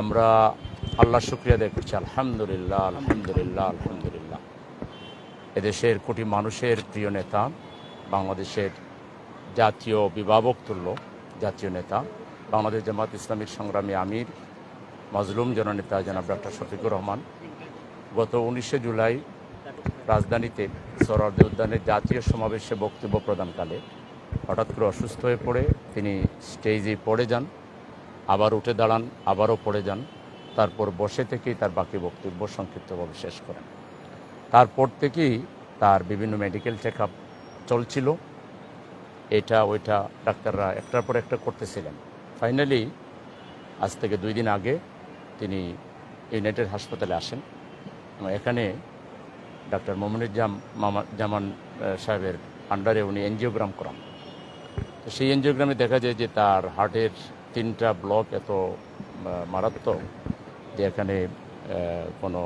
আমরা আল্লাহ শুক্রিয়া আদায় করছি। আলহামদুলিল্লাহ আলহামদুলিল্লাহ আলহামদুলিল্লাহ। এদেশের কোটি মানুষের প্রিয় নেতা, বাংলাদেশের জাতীয় বিভাবক তুল্য জাতীয় নেতা, বাংলাদেশ জামাত ইসলামীর সংগ্রামী আমির, মাজলুম জননেতা জনাব ডক্টর শফিকুর রহমান, গত উনিশে জুলাই রাজধানীতে সরোয়ার্দী উদ্যানের জাতীয় সমাবেশে বক্তব্য প্রদানকালে হঠাৎ করে অসুস্থ হয়ে পড়ে, তিনি স্টেজে পড়ে যান। আবার উঠে দাঁড়ান, আবারও পড়ে যান, তারপর বসে থেকেই তার বাকি বক্তব্য সংক্ষিপ্তভাবে শেষ করেন। তারপর থেকেই তার বিভিন্ন মেডিকেল চেক আপ চলছিল। এটা, ওইটা ডাক্তাররা একটার পর একটা করতেছিলেন। ফাইনালি আজ থেকে দুই দিন আগে তিনি ইউনাইটেড হাসপাতালে আসেন এবং এখানে ডাক্তার মোমিনুজ্জাম মামা, জামান সাহেবের আন্ডারে উনি এনজিওগ্রাম করান। তো সেই এনজিওগ্রামে দেখা যায় যে তার হার্টের তিনটা ব্লক এত মারাত্মক যে এখানে কোনো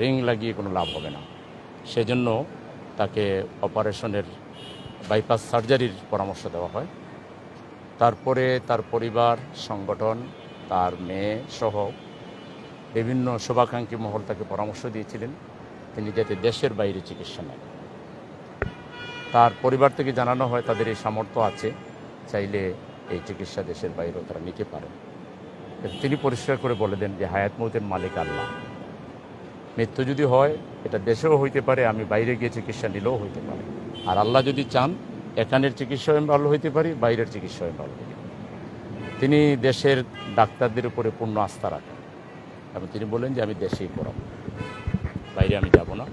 রিং লাগিয়ে কোনো লাভ হবে না। সেজন্য তাকে অপারেশনের বাইপাস সার্জারির পরামর্শ দেওয়া হয়। তারপরে তার পরিবার, সংগঠন, তার মেয়ে সহ বিভিন্ন শুভাকাঙ্ক্ষী মহল তাকে পরামর্শ দিয়েছিলেন। তিনি যাতে দেশের বাইরে চিকিৎসা নেন। তার পরিবার থেকে জানানো হয় তাদের এই সামর্থ্য আছে। চাইলে চিকিৎসা দেশের বাইরেও তারা নিতে পারেন তিনি পরিষ্কার করে বলে দেন যে, হায়াত মৌতের মালিক আল্লাহ। মৃত্যু যদি হয়, এটা দেশেও হইতে পারে, আমি বাইরে গিয়ে চিকিৎসা নিলেও হইতে পারে। আর আল্লাহ যদি চান, এখানের চিকিৎসাও আমি ভালো হইতে পারি, বাইরের চিকিৎসাও আমি ভালো হইতে পারি। তিনি দেশের ডাক্তারদের উপরে পূর্ণ আস্থা রাখেন। এবং তিনি বলেন যে, আমি দেশেই পড়াবো। বাইরে আমি যাব না।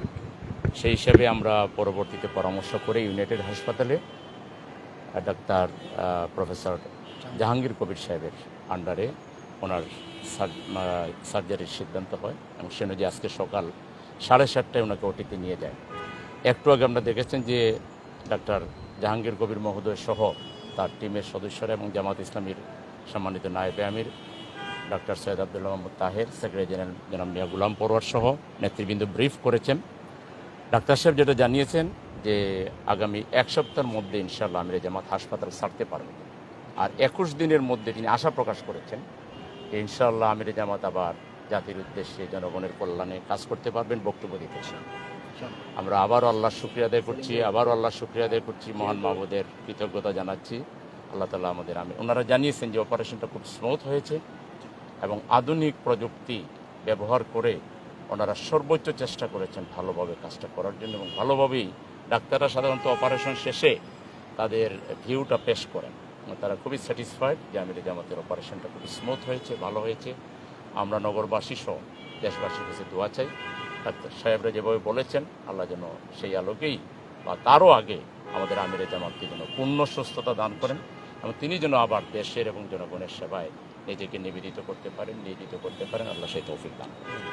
সেই হিসাবে আমরা পরবর্তীতে পরামর্শ করে ইউনাইটেড হাসপাতালে ডাক্তার প্রফেসর জাহাঙ্গীর কবির সাহেবের আন্ডারে ওনার সার্জারির সিদ্ধান্ত হয় এবং সে অনুযায়ী আজকে সকাল সাড়ে সাতটায় ওনাকে ওটিতে নিয়ে যায়। একটু আগে আমরা দেখেছেন যে ডাক্তার জাহাঙ্গীর কবির মহোদয় সহ তার টিমের সদস্যরা এবং জামাত ইসলামীর সম্মানিত নায়েবে আমির, doctor Syed Abdullah Mohammad Taher, secretary general, জনাব মিয়া গুলাম পরোয়ার সহ নেতৃবৃন্দ ব্রিফ করেছেন। ডাক্তার সাহেব যেটা জানিয়েছেন যে আগামী এক সপ্তাহের মধ্যে ইনশাল্লাহ আমির জামাত হাসপাতাল ছাড়তে পারবেন আর একুশ দিনের মধ্যে তিনি আশা প্রকাশ করেছেন ইনশাল্লাহ আমির জামাত আবার জাতির উদ্দেশ্যে জনগণের কল্যাণে কাজ করতে পারবেন বক্তব্য দিতেছেন আমরা আবারও আল্লাহ শুক্রিয়া আদায় করছি, আবারও আল্লাহ শুক্রিয়া আদায় করছি, মহান মাহবুদের কৃতজ্ঞতা জানাচ্ছি। আল্লাহ তালা আমাদের আমি, ওনারা জানিয়েছেন যে অপারেশনটা খুব স্মুথ হয়েছে এবং আধুনিক প্রযুক্তি ব্যবহার করে ওনারা সর্বোচ্চ চেষ্টা করেছেন ভালোভাবে কাজটা করার জন্য এবং ভালোভাবেই ডাক্তাররা সাধারণত অপারেশন শেষে তাদের ভিউটা পেশ করেন। তারা খুবই স্যাটিসফাইড যে আমির জামাতের অপারেশনটা খুবই স্মুথ হয়েছে, ভালো হয়েছে। আমরা নগরবাসী সহ দেশবাসীর কাছে দোয়া চাই। ডাক্তার সাহেবরা যেভাবে বলেছেন, আল্লাহ যেন সেই আলোকেই বা তারও আগে আমাদের আমিরে জামাতকে যেন পূর্ণ সুস্থতা দান করেন এবং তিনি যেন আবার দেশের এবং জনগণের সেবায় নিজেকে নিবেদিত করতে পারেন নিয়োজিত করতে পারেন। আল্লাহ সেই তৌফিক দান করেন।